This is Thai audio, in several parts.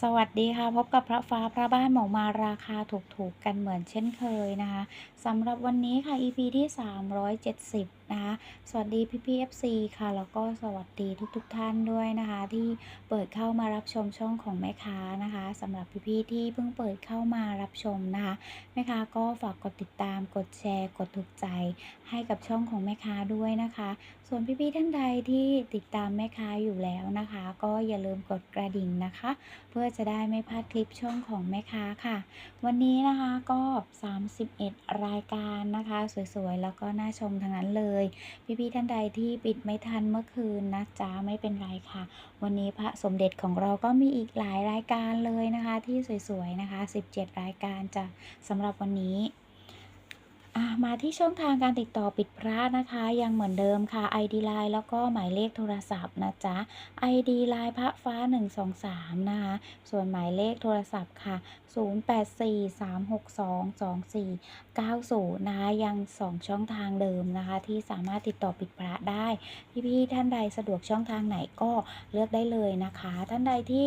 สวัสดีค่ะ พบกับพระฟ้าพระบ้านหมอมาราคาถูกๆกันเหมือนเช่นเคยนะคะ สำหรับวันนี้ค่ะ EP ที่ 370 นะคะ สวัสดีพี่พี่ FC ค่ะ แล้วก็สวัสดีทุกๆทท่านด้วยนะคะ ที่เปิดเข้ามารับชมช่องของแม่ค้านะคะสำหรับพี่พี่ที่เพิ่งเปิดเข้ามารับชมนะคะแม่ค้าก็ฝากกดติดตามกดแชร์ กดถูกใจ ให้กับช่องของแม่ค้าด้วยนะคะ ส่วนพี่พี่ท่านใดที่ติดตามแม่ค้าอยู่แล้วนะคะ ก็อย่าลืมกดกระดิ่งนะคะ เพื่อจะได้ไม่พลาดคลิปช่องของแม่ค้าค่ะ วันนี้นะคะก็ 31รายายการนะคะ สวยๆ แล้วก็น่าชมทั้งนั้นเลย พี่ๆท่านใดที่ปิดไม่ทันเมื่อคืนนะจ๊ะไม่เป็นไรค่ะ วันนี้พระสมเด็จของเราก็มีอีกหลายรายการเลยนะคะ ที่สวยๆนะคะ 17 รายการจะสำหรับวันนี้มาที่ช่องทางการติดต่อปิดพระนะคะ ยังเหมือนเดิมค่ะ ID Line แล้วก็หมายเลขโทรศัพท์นะจ๊ะ ID Line พระฟ้า 123 นะคะ ส่วนหมายเลขโทรศัพท์ค่ะ 90นะคะยัง 2 ช่องทางเดิมนะคะ ที่สามารถติดต่อปิดพระได้ พี่ๆท่านใดสะดวกช่องทางไหนก็เลือกได้เลยนะคะ ท่านใดที่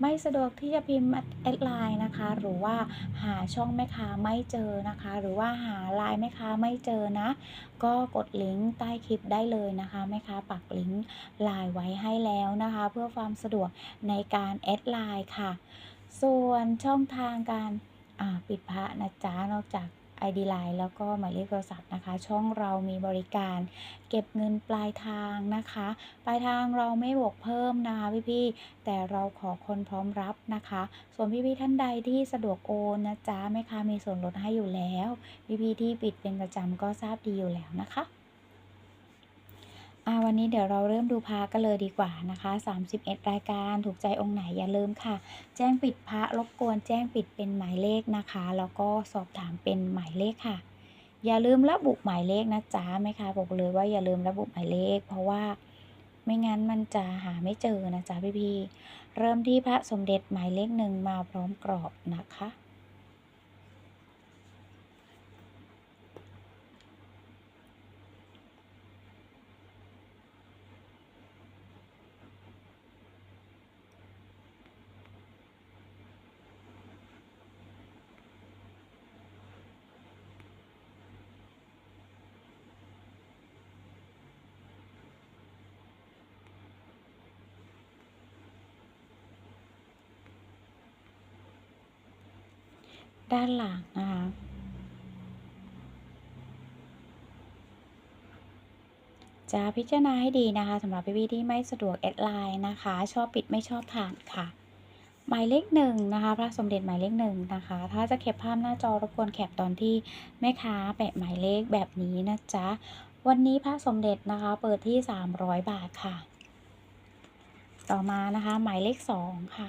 ไม่สะดวกที่จะพิมพ์แอดไลน์นะคะ หรือว่าหาช่องแม่ค้าไม่เจอนะคะ หรือว่าหาไลน์แม่ค้าไม่เจอนะ ก็กดลิงก์ใต้คลิปได้เลยนะคะแม่ค้าปักลิงก์ไลน์ไว้ให้แล้วนะคะ เพื่อความสะดวกในการแอดไลน์ค่ะ ส่วนช่องทางการปิดพระนะจ๊ะนอกจาก ID Line แล้วก็หมายเลขโทรศัพท์นะคะ ช่องเรามีบริการเก็บเงินปลายทางนะคะ ปลายทางเราไม่บวกเพิ่มนะคะพี่ๆแต่เราขอคนพร้อมรับนะคะ ส่วนพี่ๆท่านใดที่สะดวกโอนนะจ๊ะแม่ค้ามีส่วนลดให้อยู่แล้ว พี่ๆที่ปิดเป็นประจำก็ทราบดีอยู่แล้วนะคะ อ่าวันนี้เดี๋ยวเราเริ่มดูพระกันเลยดีกว่านะคะ 31 รายการถูกใจองค์ไหนอย่าลืมค่ะ แจ้งปิดพระรบกวนแจ้งปิดเป็นหมายเลขนะคะ แล้วก็สอบถามเป็นหมายเลขค่ะ อย่าลืมระบุหมายเลขนะจ๊ะแม่ค้าบอกเลยว่าอย่าลืมระบุหมายเลข เพราะว่าไม่งั้นมันจะหาไม่เจอนะจ๊ะพี่ๆเริ่มที่พระสมเด็จหมายเลขหนึ่งมาพร้อมกรอบนะคะ ด้านหลังนะคะ จะพิจารณาให้ดีนะคะสำหรับพี่ๆที่ไม่สะดวกแอดไลน์นะคะ ชอบปิดไม่ชอบผ่านค่ะ หมายเลขหนึ่งนะคะพระสมเด็จหมายเลขหนึ่งนะคะ ถ้าจะเก็บภาพหน้าจอรบกวนแคปตอนที่แม่ค้าแปะหมายเลขแบบนี้นะจ๊ะวันนี้พระสมเด็จนะคะเปิดที่ 300 บาทค่ะ ต่อมานะคะหมายเลขสองค่ะ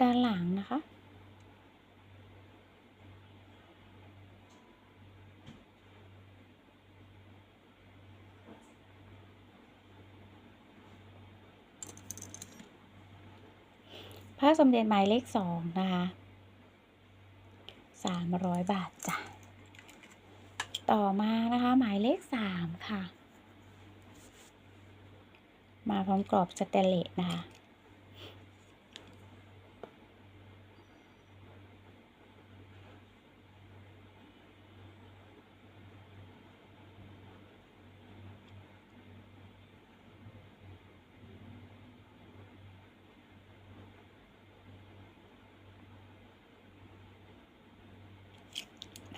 ด้านหลังนะคะ พระสมเด็จหมายเลขสองนะคะสามร้อยบาทจ้ะ ต่อมานะคะหมายเลขสามค่ะ มาพร้อมกรอบสเตเลสนะคะ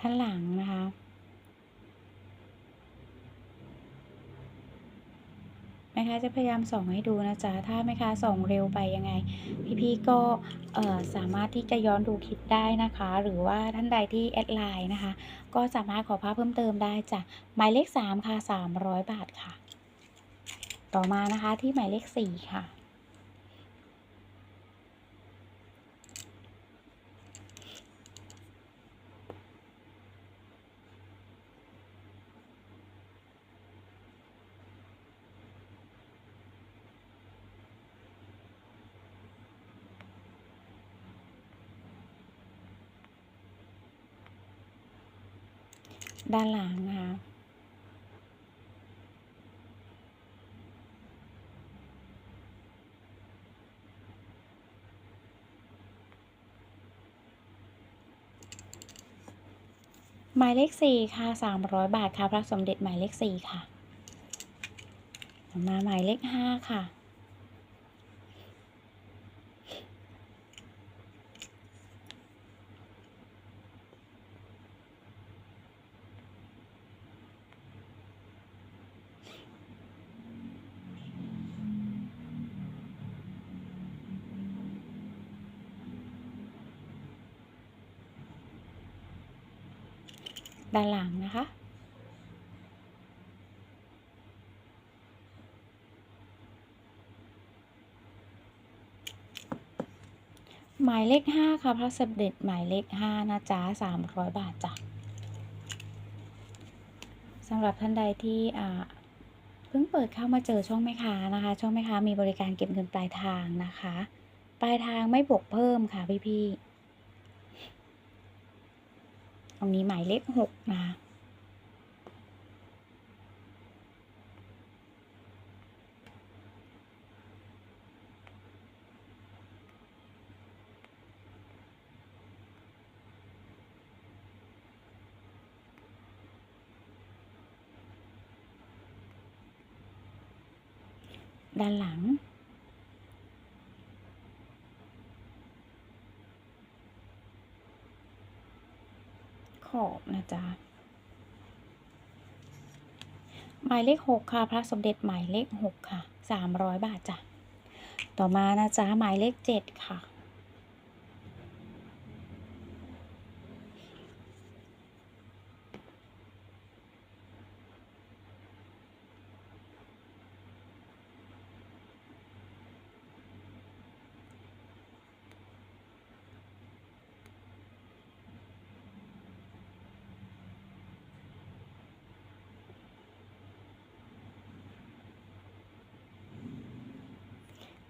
านหลังนะคะ แม่ค้าจะพยายามส่องให้ดูนะจ๊ะ ถ้าแม่ค้าส่องเร็วไปยังไง พี่ๆก็สามารถที่จะย้อนดูคลิปได้นะคะ หรือว่าท่านใดที่แอดไลน์นะคะ ก็สามารถขอภาพเพิ่มเติมได้จ้ะ หมายเลข 3 ค่ะ 300 บาทค่ะ ต่อมานะคะที่หมายเลข 4 ค่ะ ด้านหลังนะคะหมายเลขสี่ค่ะ300บาทค่ะพระสมเด็จหมายเลขสี่ค่ะมาหมายเลขห้าค่ะ ด้านหลังนะคะ หมายเลขห้าค่ะพระสมเด็จหมายเลขห้านะจ๊ะสามร้อยบาทจ้ะสำหรับท่านใดที่อ่าเพิ่งเปิดเข้ามาเจอช่องแม่ค้านะคะ ช่องแม่ค้ามีบริการเก็บเงินปลายทางนะคะ ปลายทางไม่บวกเพิ่มค่ะพี่ๆ ตรงนี้หมายเลขหกนะคะด้านหลัง ขอบนะ จ๊ะหมายเลขหกค่ะ พระสมเด็จหมายเลขหกค่ะสามร้อยบาทจ้ะต่อมานะจ๊ะหมายเลขเจ็ดค่ะ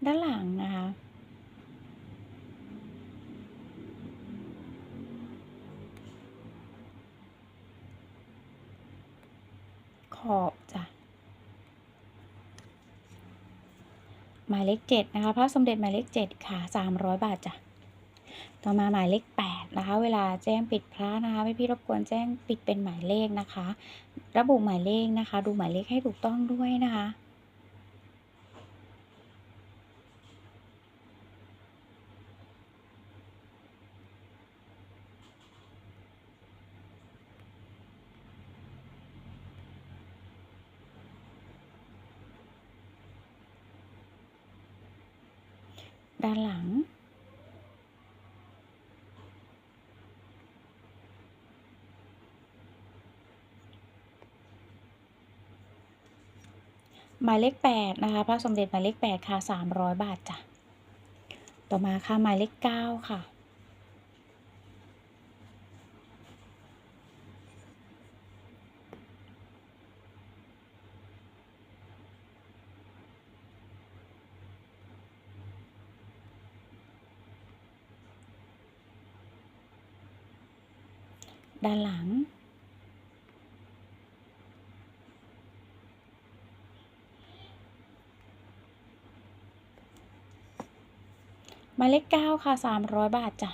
ด้านหลังนะคะ ขอบจ้ะ หมายเลขเจ็ดนะคะพระสมเด็จหมายเลขเจ็ดค่ะสามร้อยบาทจ้ะต่อมาหมายเลขแปดนะคะ เวลาแจ้งปิดพระนะคะพี่พี่รบกวนแจ้งปิดเป็นหมายเลขนะคะ ระบุหมายเลขนะคะ ดูหมายเลขให้ถูกต้องด้วยนะคะ ด้านหลัง หมายเลข8นะคะพระสมเด็จหมายเลข8ค่ะสามร้อยบาทจ้ะต่อมาค่ะหมายเลข9ค่ะ ด้านหลัง หมายเลขเก้าค่ะสามร้อยบาทจ้ะ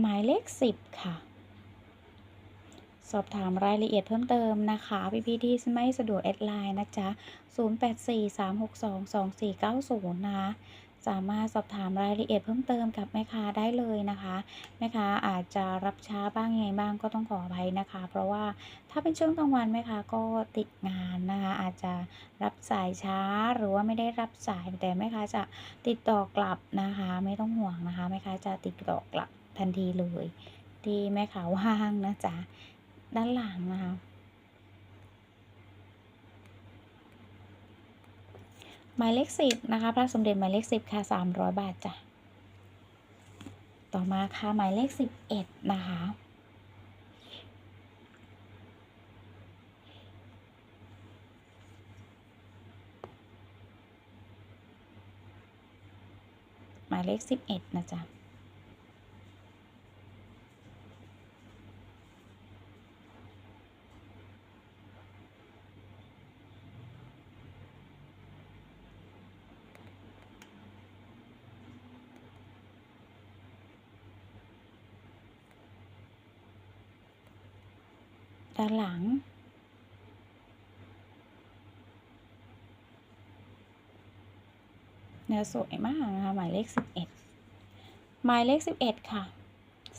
หมายเลขสิบค่ะ สอบถามรายละเอียดเพิ่มเติมนะคะ พี่พี่ที่ไม่สะดวกแอดไลน์นะจ๊ะ 0843622490 นะคะ สามารถสอบถามรายละเอียดเพิ่มเติมกับแม่ค้าได้เลยนะคะแม่ค้าอาจจะรับช้าบ้างยังไงบ้างก็ต้องขออภัยนะคะ เพราะว่าถ้าเป็นช่วงกลางวันแม่ค้าก็ติดงานนะคะ อาจจะรับสายช้าหรือว่าไม่ได้รับสายแต่แม่ค้าจะติดต่อกลับนะคะ ไม่ต้องห่วงนะคะแม่ค้าจะติดต่อกลับทันทีเลย ที่แม่ค้าว่างนะจ๊ะด้านหลังนะคะ หมายเลขสิบนะคะพระสมเด็จหมายเลขสิบค่ะสามร้อยบาทจ้ะต่อมาค่ะหมายเลขสิบเอ็ดนะคะหมายเลขสิบเอ็ดนะจ๊ะ ด้านหลัง เนื้อสวยมากนะคะ หมายเลขสิบเอ็ดหมายเลขสิบเอ็ดค่ะ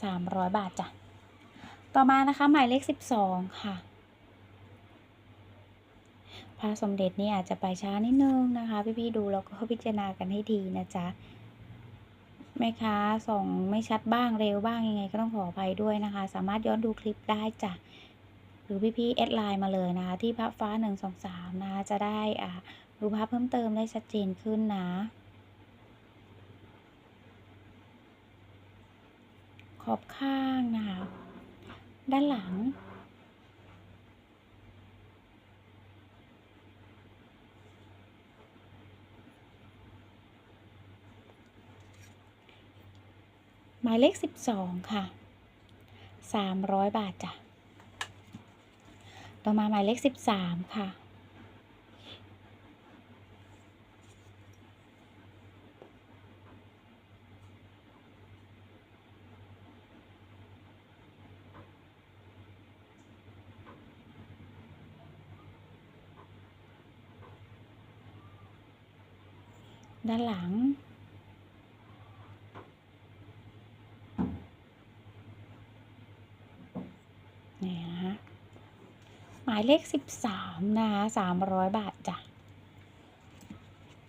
สามร้อยบาทจ้ะ ต่อมานะคะ หมายเลขสิบสองค่ะพระสมเด็จนี่อาจจะไปช้านิดนึงนะคะ พี่ๆดูแล้วก็พิจารณากันให้ดีนะจ๊ะแม่ค้าส่งไม่ชัดบ้างเร็วบ้างยังไงก็ต้องขออภัยด้วยนะคะ สามารถย้อนดูคลิปได้จ้ะ หรือพี่ๆแอดไลน์มาเลยนะคะ ที่พับฟ้าหนึ่งสองสามนะคะ จะได้อ่าดูภาพเพิ่มเติมได้ชัดเจนขึ้นนะ ขอบข้างนะคะ ด้านหลังหมายเลขสิบสองค่ะสามร้อยบาทจ้ะ ต่อมาหมายเลขสิบสามค่ะ ด้านหลัง นี่นะคะหมายเลขสิบสามนะคะสามร้อยบาทจ้ะ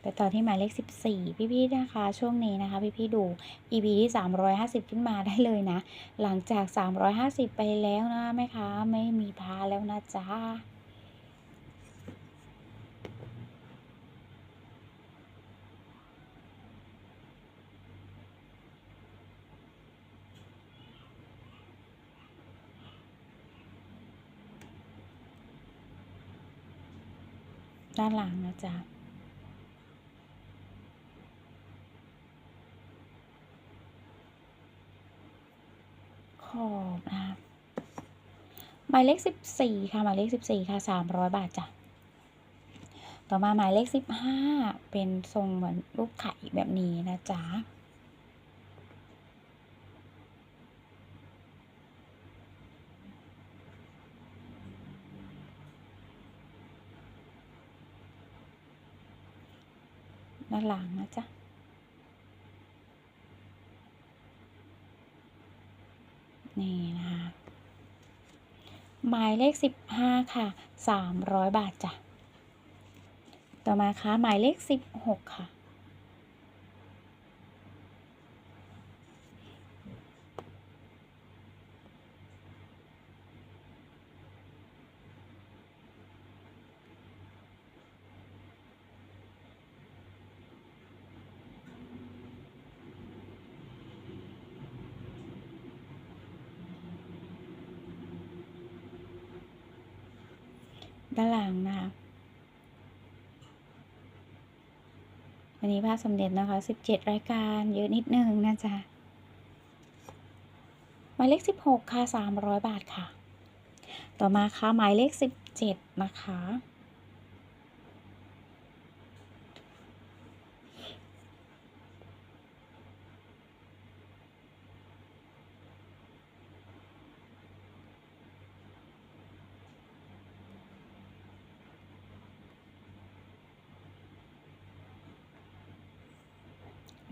ไปต่อที่หมายเลขสิบสี่พี่ๆนะคะ ช่วงนี้นะคะ พี่ๆดู EP ที่สามร้อยห้าสิบขึ้นมาได้เลยนะ หลังจากสามร้อยห้าสิบไปแล้วนะแม่ค้าไม่มีพาแล้วนะจ๊ะ ด้านหลังนะจ๊ะขอบนะคะหมายเลขสิบสี่ค่ะหมายเลขสิบสี่ค่ะสามร้อยบาทจ้ะต่อมาหมายเลขสิบห้าเป็นทรงเหมือนรูปไข่แบบนี้นะจ๊ะานหลังนะจ๊ะนี่นะคะหมายเลขสิบห้าค่ะสามร้อยบาทจ้ะ ต่อมาค่ะหมายเลขสิบหกค่ะ ตารางนะคะวันนี้พระสมเด็จนะคะสิบเจ็ดรายการเยอะนิดนึงนะจ๊ะหมายเลขสิบหกค่ะสามร้อยบาทค่ะ ต่อมาค่ะหมายเลขสิบเจ็ดนะคะ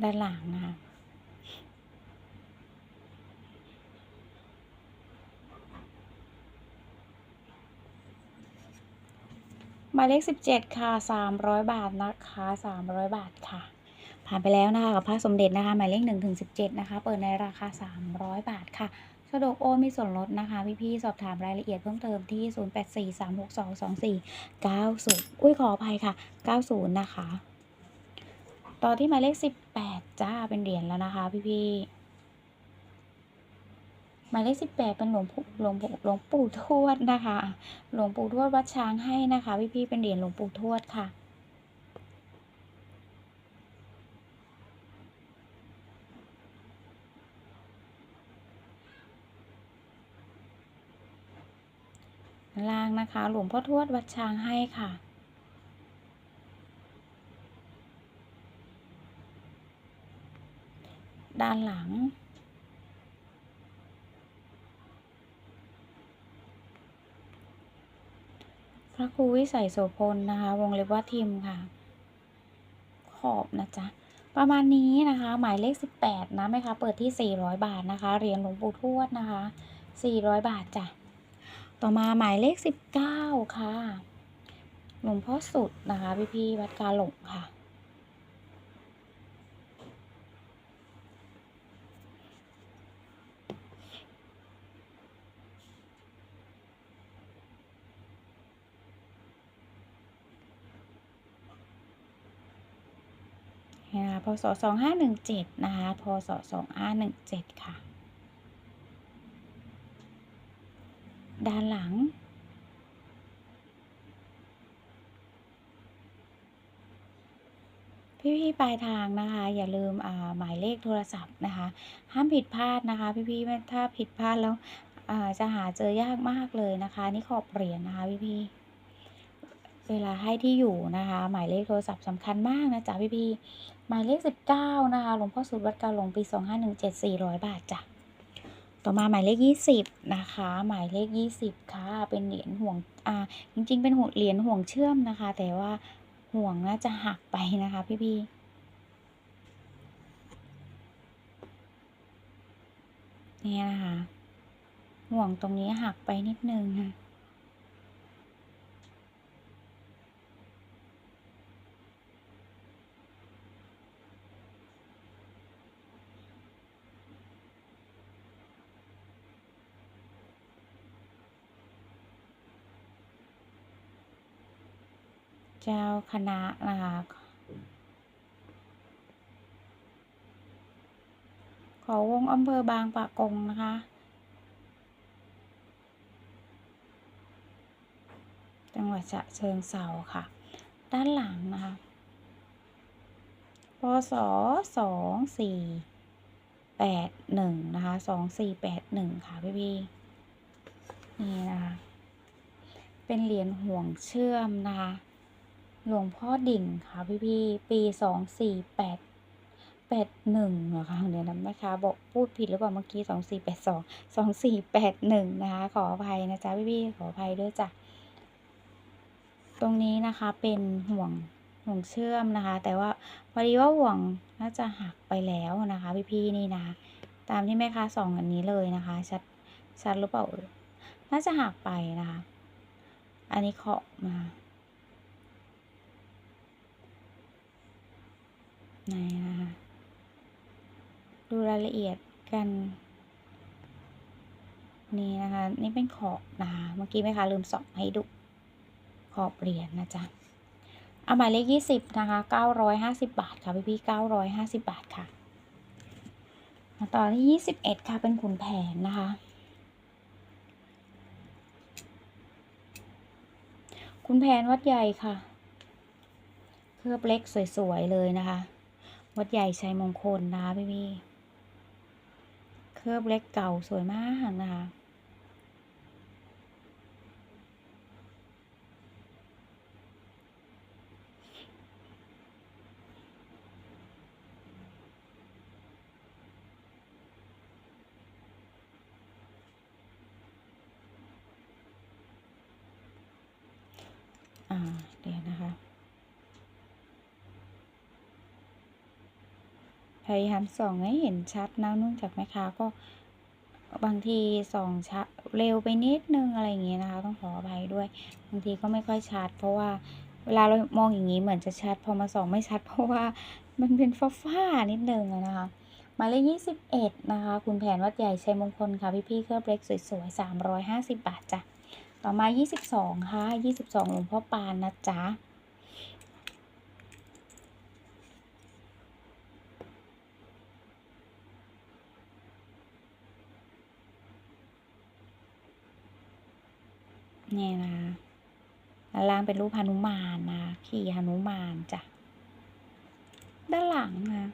ด้านหลังนะคะหมายเลขสิบเจ็ดค่ะสามร้อยบาทนะคะสามร้อยบาทค่ะ ผ่านไปแล้วนะคะกับพระสมเด็จนะคะ หมายเลขหนึ่งถึงสิบเจ็ดนะคะ เปิดในราคาสามร้อยบาทค่ะสะดวกโอนมีส่วนลดนะคะ พี่ๆสอบถามรายละเอียดเพิ่มเติมที่ 0843622490 อุ้ยขออภัยค่ะ 90 นะคะ ต่อที่หมายเลข 18 จ้าเป็นเหรียญแล้วนะคะ พี่ๆหมายเลข18 เป็นหลวงปู่หลวงปู่หลวงปู่ทวดนะคะ หลวงปู่ทวดวัดช้างให้นะคะ พี่ๆเป็นเหรียญหลวงปู่ทวดค่ะล่างนะคะ หลวงพ่อทวดวัดช้างให้ค่ะ ด้านหลัง พระครูวิสัยโสพลนะคะ วงเล็บว่าทิมค่ะ ขอบนะจ๊ะ ประมาณนี้นะคะ หมายเลข 18 นะแม่ค้าเปิดที่ 400 บาทนะคะ เหรียญหลวงปู่ทวดนะคะ 400 บาทจ้ะ ต่อมาหมายเลข 19 ค่ะ หลวงพ่อสุดนะคะ พี่พี่วัดกาหลงค่ะ นะคะพศ2517 นะคะ พศ2517 ค่ะ ด้านหลัง พี่ๆปลายทางนะคะ อย่าลืมหมายเลขโทรศัพท์นะคะ ห้ามผิดพลาดนะคะ พี่ๆถ้าผิดพลาดแล้วจะหาเจอยากมากเลยนะคะ นี่ขอบเหรียญนะคะพี่ๆ เวลาให้ที่อยู่นะคะ หมายเลขโทรศัพท์สำคัญมากนะจ๊ะพี่ๆหมายเลข 19 นะคะหลวงพ่อสุดวัดกาหลงปี 2517 400 บาทจ้ะต่อมาหมายเลข 20 นะคะ หมายเลข 20 ค่ะ เป็นเหรียญห่วงอ่าจริง ๆ เป็นห่วงเหรียญห่วงเชื่อมนะคะ แต่ว่าห่วงน่าจะหักไปนะคะพี่ๆเนี่ยนะคะ ห่วงตรงนี้หักไปนิดนึงค่ะ เจ้าคณะนะคะขอวงอำเภอบางปะกงนะคะ จังหวัดฉะเชิงเทราค่ะ ด้านหลังนะคะพศสองสี่แปดหนึ่งนะคะสองสี่แปดหนึ่งค่ะพี่พี่นี่นะคะ เป็นเหรียญห่วงเชื่อมนะคะ หลวงพ่อดิ่งค่ะพี่พี่ปีสองสี่แปดแปดหนึ่งเหรอคะเดี๋ยวนะแม่ค้าบอกพูดผิดหรือเปล่าเมื่อกี้สองสี่แปดสองสองสี่แปดหนึ่งนะคะ ขออภัยนะจ๊ะพี่พี่ขออภัยด้วยจ้ะตรงนี้นะคะเป็นห่วงห่วงเชื่อมนะคะ แต่ว่าพอดีว่าห่วงน่าจะหักไปแล้วนะคะ พี่ๆนี่นะ ตามที่แม่ค้าส่องอันนี้เลยนะคะ ชัดชัดหรือเปล่าน่าจะหักไปนะคะ อันนี้เคาะมา ไหนนะคะดูรายละเอียดกัน นี่นะคะ นี่เป็นขอบนะคะเมื่อกี้แม่ค้าลืมส่องให้ดูขอบเหรียญนะจ๊ะเอาหมายเลขยี่สิบนะคะเก้าร้อยห้าสิบาทค่ะพี่พี่เก้าร้อยห้าสิบาทค่ะมาต่อที่ยี่สิบเอ็ดค่ะเป็นขุนแผนนะคะขุนแผนวัดใหญ่ค่ะ เคลือบเล็กสวยๆเลยนะคะ วัดใหญ่ชัยมงคลนะคะพี่พี่เคลือบเล็กเก่าสวยมากนะคะ อ่า เดี๋ยวนะคะ พยายามส่องให้เห็นชัดนะเนื่องจากแม่ค้าก็บางทีส่องชัดเร็วไปนิดนึงอะไรอย่างเงี้ยนะคะ ต้องขออภัยด้วยบางทีก็ไม่ค่อยชัด เพราะว่าเวลาเรามองอย่างนี้เหมือนจะชัด พอมาส่องไม่ชัด เพราะว่ามันเป็นฟ้าๆนิดนึงอะนะคะหมายเลขยี่สิบเอ็ดนะคะ คุณแผนวัดใหญ่ชัยมงคลค่ะ พี่ๆเครื่องเล็กสวยๆสามร้อยห้าสิบบาทจ้ะ ต่อมา 22 ค่ะ 22 หลวงพ่อปานนะจ๊ะ นี่นะด้านล่างเป็นรูปหนุมานนะ ขี่หนุมานจ้ะ ด้านหลังนะ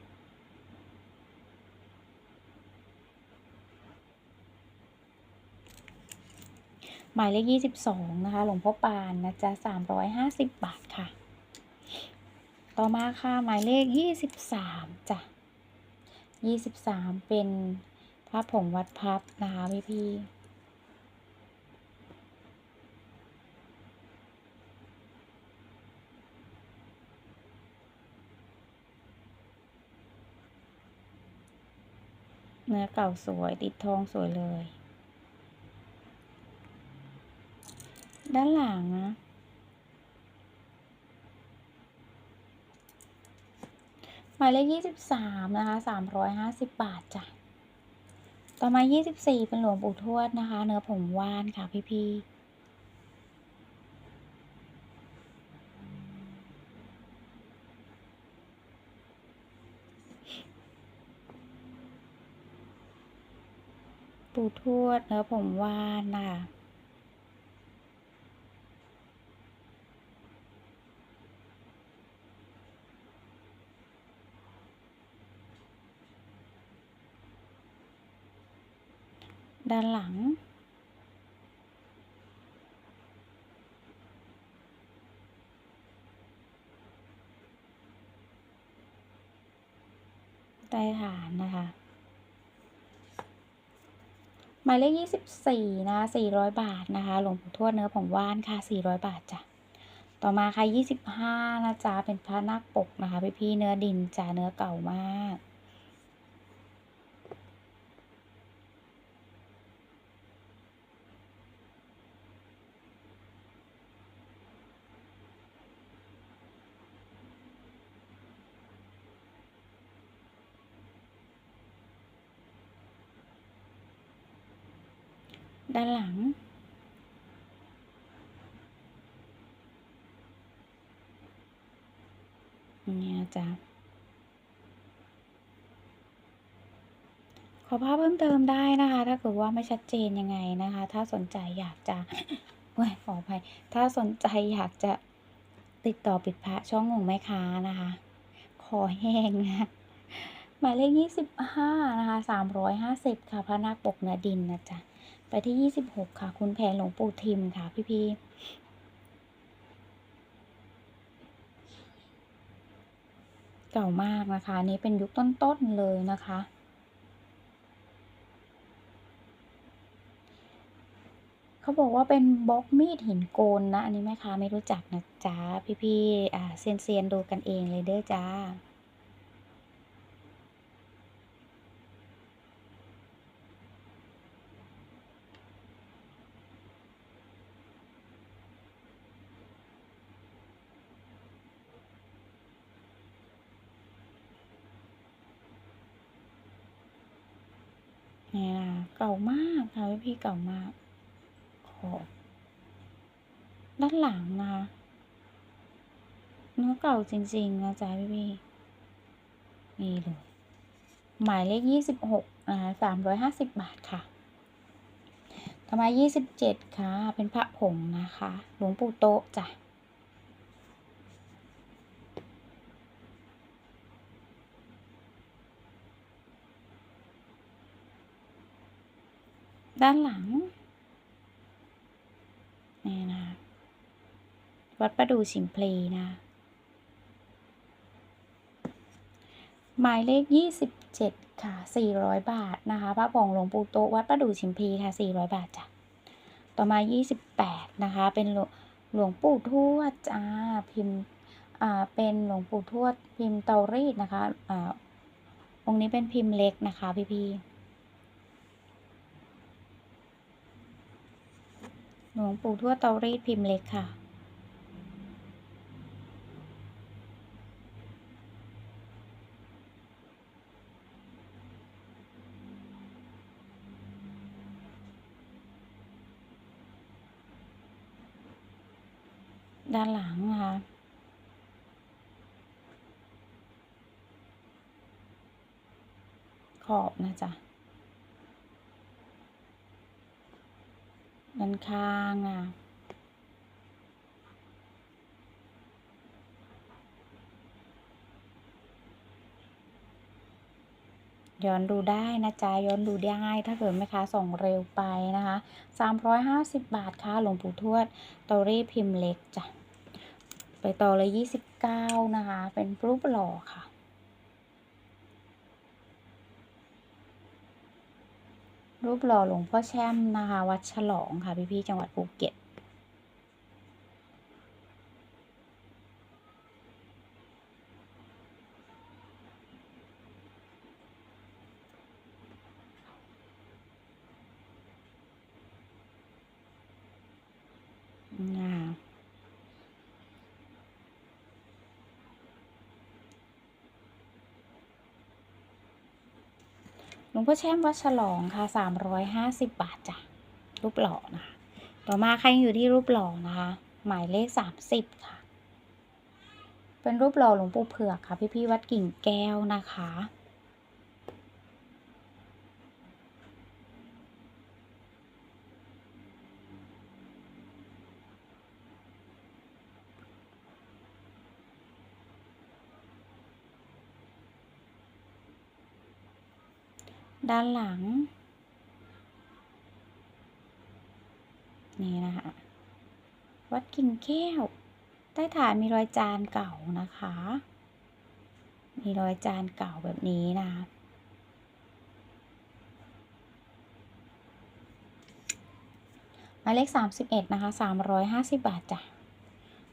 หมายเลขยี่สิบสองนะคะ หลวงพ่อปานนะจ๊ะสามร้อยห้าสิบบาทค่ะ ต่อมาค่ะหมายเลขยี่สิบสามจ้ะยี่สิบสามเป็นพระผงวัดพับนะคะพี่พี่ เนื้อเก่าสวยติดทองสวยเลย ด้านหลังนะหมายเลขยี่สิบสามนะคะสามร้อยห้าสิบบาทจ้ะ ต่อมายี่สิบสี่เป็นหลวงปู่ทวดนะคะ เนื้อผมว่านค่ะพี่พี่ๆ ปู่ทวดเนื้อผมว่านนะคะด้านหลัง ใต้ฐานนะคะ หมายเลขยี่สิบสี่นะสี่ร้อยบาทนะคะ หลวงปู่ทวดเนื้อผงว่านค่ะสี่ร้อยบาทจ้ะ ต่อมาค่ะยี่สิบห้านะจ๊ะ เป็นพระนาคปกนะคะ พี่พี่เนื้อดินจ้ะ เนื้อเก่ามาก ด้านหลัง เนี่ยจ้ะขอภาพเพิ่มเติมได้นะคะ ถ้าเกิดว่าไม่ชัดเจนยังไงนะคะ ถ้าสนใจอยากจะโอ้ยขออภัย ถ้าสนใจอยากจะติดต่อปิดพระช่องงงแม่ค้านะคะขอแห้งนะหมายเลขยี่สิบห้านะคะสามร้อยห้าสิบค่ะ พระนาคปกเนื้อดินนะจ๊ะ ไปที่ยี่สิบหกค่ะ คุณแผนหลวงปู่ทิมค่ะ พี่พี่เก่ามากนะคะ นี้เป็นยุคต้นๆเลยนะคะ เขาบอกว่าเป็นบล็อกมีดหินโกนนะ อันนี้แม่ค้าไม่รู้จักนะจ๊ะ พี่ๆอ่าเซียนเซียนๆดูกันเองเลยเด้อจ้า ก่ามากค่ะพี่เก่ามากขอบด้านหลังนะคะเนื้อเก่าจริงๆนะจ๊ะพี่พี่นี่เลยหมายเลขยี่สิบหกนะคะสามร้อยห้าสิบบาทค่ะต่อมายี่สิบเจ็ดค่ะ เป็นพระผงนะคะ หลวงปู่โตะจ้ะ ด้านหลัง นี่นะ วัดประดูชิมเพลนะ หมายเลขยี่สิบเจ็ดค่ะสี่ร้อยบาทนะคะ พระผงหลวงปู่โตวัดประดูชิมพลีค่ะสี่ร้อยบาทจ้ะ ต่อมายี่สิบแปดนะคะ เป็นหลวงหลวงปู่ทวดจ้าพิมพ์อ่าเป็นหลวงปู่ทวดพิมพ์เตารีดนะคะอ่าองค์นี้เป็นพิมพ์เล็กนะคะพี่พี่ๆ หลวงปู่ทวดเตารีดพิมพ์เล็กค่ะ ด้านหลังนะคะขอบนะจ๊ะ ด้านข้างอะย้อนดูได้นะจ๊ะย้อนดูได้ถ้าเกิดแม่ค้าส่งเร็วไปนะคะ350 บาทค่ะหลวงปู่ทวดตอรี่พิมพ์เล็กจ้ะไปต่อเลย 29 นะคะ เป็นรูปหล่อค่ะ รูปหล่อหลวงพ่อแช่มนะคะ วัดฉลองค่ะพี่ๆจังหวัดภูเก็ต ด นะคะ หลวงพ่อแช่มวัดฉลองค่ะสามร้อยห้าสิบบาทจ้ะรูปหล่อนะคะต่อมาใครอยู่ที่รูปหล่อนะคะ หมายเลขสามสิบค่ะ เป็นรูปหล่อหลวงปู่เผือกค่ะ พี่พี่วัดกิ่งแก้วนะคะ ด้านหลัง นี่นะคะ วัดกิ่งแก้ว ใต้ฐานมีรอยจานเก่านะคะ มีรอยจานเก่าแบบนี้นะคะหมายเลขสามสิบเอ็ดนะคะสามร้อยห้าสิบบาทจ้ะ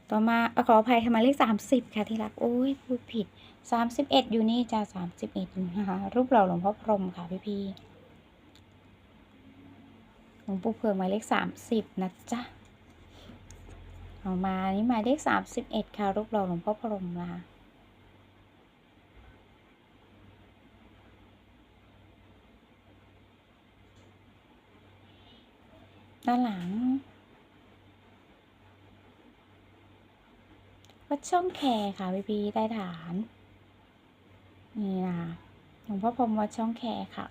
ต่อมาขออภัยค่ะหมายเลขสามสิบค่ะที่รัก โอ้ยพูดผิด สามสิบเอ็ดอยู่นี่จ้ะสามสิบเอ็ดนะคะรูปหล่อหลวงพ่อพรหมค่ะพี่พี่หลวงปู่เผือกหมายเลขสามสิบนะจ๊ะออกมานี่หมายเลขสามสิบเอ็ดค่ะรูปหล่อหลวงพ่อพรหมนะด้านหลังวัดช่องแคค่ะพี่พีใต้ฐาน นี่นะคะหลวงพ่อพรมวัดช่องแคค่ะ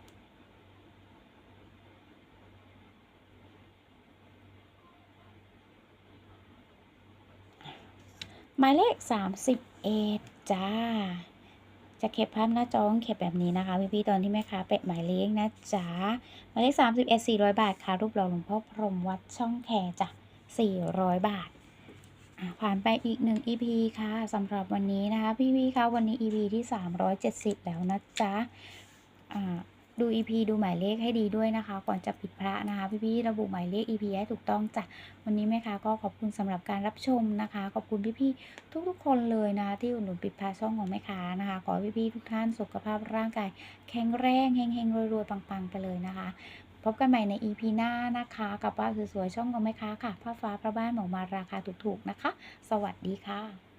หมายเลขสามสิบเอ็ดจ้า จะเก็บภาพหน้าจอต้องเก็บแบบนี้นะคะพี่พี่ๆตอนที่แม่ค้าเปะหมายเลขนะจ๊ะหมายเลขสามสิบเอ็ดสี่ร้อยบาทค่ะรูปหล่อหลวงพ่อพรมวัดช่องแคจ้ะสี่ร้อยบาท ผ่านไปอีกหนึ่ง EP ค่ะสำหรับวันนี้นะคะ พี่พี่คะวันนี้ EP ที่ 370 แล้วนะจ๊ะดู EP ดูหมายเลขให้ดีด้วยนะคะ ก่อนจะปิดพระนะคะ พี่พี่ๆระบุหมายเลข EP ให้ถูกต้องจ้ะวันนี้แม่ค้าก็ขอบคุณสำหรับการรับชมนะคะ ขอบคุณพี่พี่ๆทุกๆคนเลยนะคะที่อุดหนุนปิดพระช่องของแม่ค้านะคะ ขอพี่พี่ๆทุกท่านสุขภาพร่างกาย แข็งแรงเฮงๆรวยๆปังๆไปเลยนะคะ พบกันใหม่ใน EP หน้านะคะ กับป้าสวยๆช่องของแม่ค้าค่ะผ้าฟ้าพระบ้านหมอมาราคาถูกๆนะคะ สวัสดีค่ะ